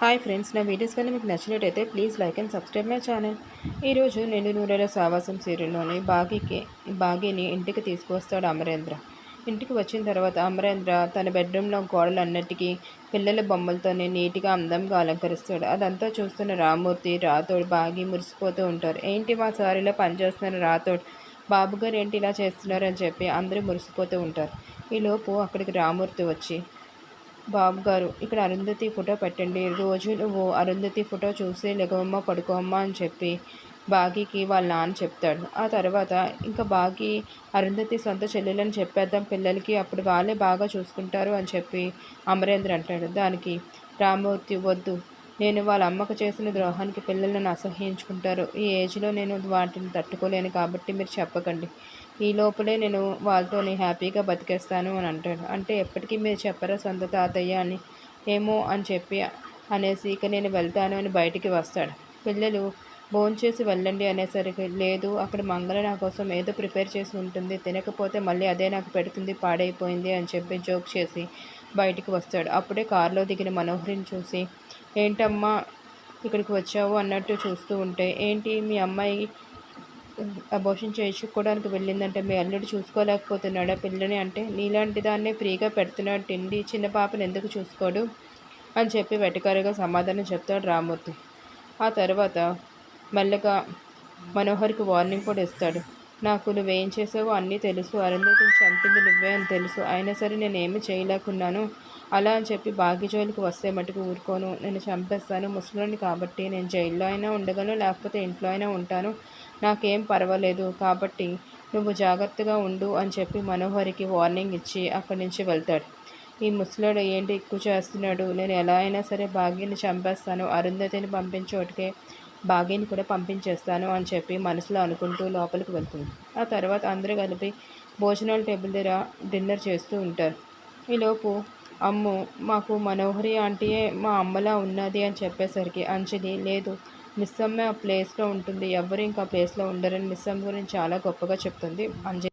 Hi friends నా videos కానీ మీకు నచ్చినట్టయితే please like and subscribe my channel. ఈరోజు నిండు నూరేల సావాసం సీరియల్లోని బాగీకి బాగీని ఇంటికి తీసుకువస్తాడు అమరేంద్ర. ఇంటికి వచ్చిన తర్వాత అమరేంద్ర తన బెడ్రూమ్లో గోడలన్నిటికీ పిల్లల బొమ్మలతోనే నీట్గా అందంగా అలంకరిస్తాడు. అదంతా చూస్తున్న రామూర్తి రాతోడు బాగి మురిసిపోతూ ఉంటారు. ఏంటి మా సారీలో పనిచేస్తున్న రాతోడు బాబుగారు ఏంటి ఇలా చేస్తున్నారు అని చెప్పి అందరూ మురిసిపోతూ ఉంటారు. ఈలోపు అక్కడికి రామూర్తి వచ్చి బాబు గారు ఇక్కడ అరుంధతి ఫోటో పెట్టండి. రోజు నువ్వు అరుంధతి ఫోటో చూసి లెగవమ్మ పడుకోమ్మా అని చెప్పి బాగీకి వాళ్ళ నాన్న చెప్తాడు. ఆ తర్వాత ఇంకా బాగీ అరుంధతి సొంత చెల్లెలని చెప్పేద్దాం పిల్లలకి అప్పుడు వాళ్ళే బాగా చూసుకుంటారు అని చెప్పి అమరేంద్ర అంటాడు. దానికి రామూర్తి వద్దు. నేను వాళ్ళ అమ్మకు చేసిన ద్రోహానికి పిల్లలను అసహ్యించుకుంటారు. ఈ ఏజ్లో నేను వాటిని తట్టుకోలేను కాబట్టి మీరు చెప్పకండి. ఈ లోపలే నేను వాళ్ళతోని హ్యాపీగా బతికేస్తాను అని అంటాడు. అంటే ఎప్పటికీ మీరు చెప్పరా సొంత తాతయ్య అని? ఏమో అని చెప్పి అనేసి ఇక నేను వెళ్తాను అని బయటికి వస్తాడు. పిల్లలు భోంచేసి వెళ్ళండి అనేసరికి లేదు అక్కడ మంగళ నా కోసం ఏదో ప్రిపేర్ చేసి ఉంటుంది తినకపోతే మళ్ళీ అదే నాకు పెడుతుంది పాడైపోయింది అని చెప్పి జోక్ చేసి బయటికి వస్తాడు. అప్పుడే కారులో దిగిన మనోహరిని చూసి ఏంటమ్మా ఇక్కడికి వచ్చావు? అన్నట్టు చూస్తూ ఉంటే ఏంటి మీ అమ్మాయి అబోషన్ చేయించుకోవడానికి వెళ్ళిందంటే మీ అల్లుడు చూసుకోలేకపోతున్నాడా పిల్లని అంటే నీలాంటి దాన్నే ఫ్రీగా పెడుతున్నాడు తిండి చిన్న పాపను ఎందుకు చూసుకోడు? అని చెప్పి వెటకారుగా సమాధానం చెప్తాడు రామూర్తి. ఆ తర్వాత మెల్లగా మనోహర్కి వార్నింగ్ కూడా ఇస్తాడు. నాకు నువ్వేం చేసావో అన్నీ తెలుసు. అరుంధతిని చంపింది నువ్వే అని తెలుసు. అయినా సరే నేనేమి చేయలేకున్నాను. అలా అని చెప్పి భాగ్యజోలికి వస్తే మటుకు ఊరుకోను. నేను చంపేస్తాను. ముసలిని కాబట్టి నేను జైల్లో అయినా ఉండగలను. లేకపోతే ఇంట్లో అయినా ఉంటాను. నాకేం పర్వాలేదు. కాబట్టి నువ్వు జాగ్రత్తగా ఉండు అని చెప్పి మనోహరికి వార్నింగ్ ఇచ్చి అక్కడి నుంచి వెళ్తాడు. ఈ ముసలాడు ఏంటి ఎక్కువ చేస్తున్నాడు? నేను ఎలా అయినా సరే భాగ్యని చంపేస్తాను. అరుంధతిని పంపించోటికే బాగీని కూడా పంపించేస్తాను అని చెప్పి మనసులో అనుకుంటూ లోపలికి వెళ్తుంది. ఆ తర్వాత అందరూ కలిపి భోజనాల టేబుల్ దగ్గర డిన్నర్ చేస్తూ ఉంటారు. ఈలోపు అమ్ము మాకు మనోహరి ఆంటీయే మా అమ్మలా ఉన్నది అని చెప్పేసరికి అంజలి లేదు మిస్సమ్మ ఆ ప్లేస్లో ఉంటుంది. ఎవరు ఇంకా ప్లేస్లో ఉండరని మిస్సమ్మ గురించి చాలా గొప్పగా చెప్తుంది అంజలి.